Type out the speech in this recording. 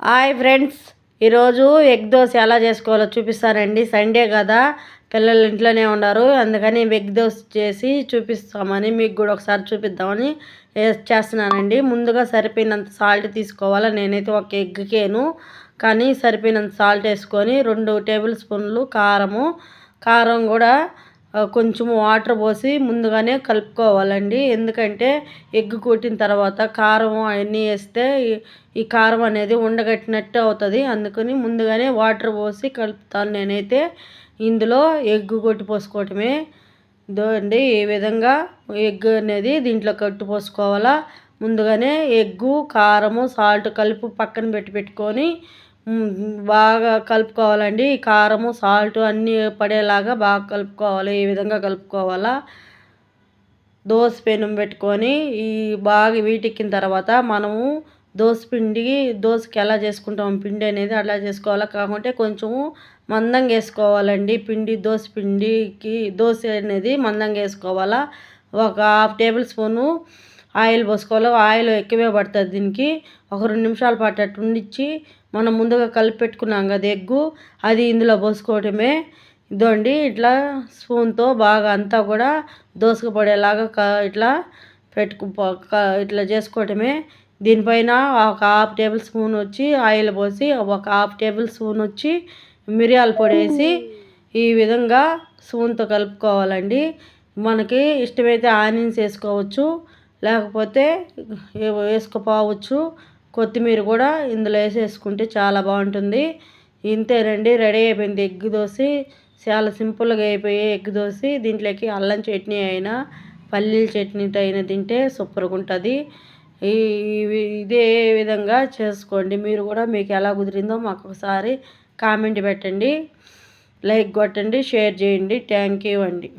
Hi friends ఈరోజు egg dosa ఎలా చేసుకోవాలో చూపిస్తానండి. సండే కదా పిల్లలు ఇంట్లోనే ఉన్నారు. అందుకని ఎగ్ దోశ చేసి చూపిస్తామని మీకు కూడా ఒకసారి చూపిద్దామని చేస్తున్నానండి. ముందుగా సరిపోయినంత సాల్ట్ తీసుకోవాలా? నేనైతే ఒక ఎగ్కేను కానీ సరిపోయినంత సాల్ట్ వేసుకొని రెండు టేబుల్ స్పూన్లు కారము కారం కూడా కొంచెం వాటర్ పోసి ముందుగానే కలుపుకోవాలండి. ఎందుకంటే ఎగ్ కొట్టిన తర్వాత కారం అవన్నీ వేస్తే ఈ కారం అనేది ఉండగట్టినట్టు అవుతుంది. అందుకని ముందుగానే వాటర్ పోసి కలుపుతాను నేనైతే. ఇందులో ఎగ్ కొట్టి పోసుకోవటమే. అండి ఈ విధంగా ఎగ్ అనేది దీంట్లో కట్టు పోసుకోవాలా? ముందుగానే ఎగ్గు కారము సాల్ట్ కలిపి పక్కన పెట్టి పెట్టుకొని బాగా కలుపుకోవాలండి. కారము సాల్ట్ అన్నీ పడేలాగా బాగా కలుపుకోవాలి. ఈ విధంగా కలుపుకోవాలా? దోశ పెనం పెట్టుకొని ఈ బాగా వీటెక్కిన తర్వాత మనము దోశ పిండి దోశకి ఎలా చేసుకుంటాం పిండి అనేది అలా చేసుకోవాలా? కాకుంటే కొంచెము మందంగా వేసుకోవాలండి. పిండి దోశ పిండికి దోశ అనేది మందంగా వేసుకోవాలా? ఒక హాఫ్ టేబుల్ స్పూను ఆయిల్ పోసుకోవాలి ఆయిల్ ఎక్కువే పడుతుంది దీనికి. ఒక రెండు నిమిషాల పాటు అట్టు ఉండిచ్చి మనం ముందుగా కలిపి పెట్టుకున్నాం కదా ఎగ్గు అది ఇందులో పోసుకోవటమే. ఇదండి ఇట్లా స్పూన్తో బాగా అంతా కూడా దోసక పడేలాగా ఇట్లా పెట్టుకు ఇట్లా చేసుకోవటమే. దీనిపైన ఒక హాఫ్ టేబుల్ స్పూన్ వచ్చి ఆయిల్ పోసి ఒక హాఫ్ టేబుల్ స్పూన్ వచ్చి మిరియాల పొడి వేసి ఈ విధంగా స్పూన్తో కలుపుకోవాలండి. మనకి ఇష్టమైతే ఆనియన్స్ వేసుకోవచ్చు. లేకపోతే వేసుకోపోవచ్చు. కొత్తిమీర కూడా ఇందులో వేసేసుకుంటే చాలా బాగుంటుంది. ఇంతేనండి రెడీ అయిపోయింది. ఎగ్ దోశ చాలా సింపుల్గా అయిపోయి ఎగ్ దోశ. దీంట్లోకి అల్లం చట్నీ అయినా పల్లీల చట్నీతో అయినా తింటే సూపర్గా ఉంటుంది. ఈ ఇదే విధంగా చేసుకోండి. మీరు కూడా మీకు ఎలా కుదిరిందో మాకు ఒకసారి కామెంట్ పెట్టండి. లైక్ కొట్టండి షేర్ చేయండి. థ్యాంక్ యూ అండి.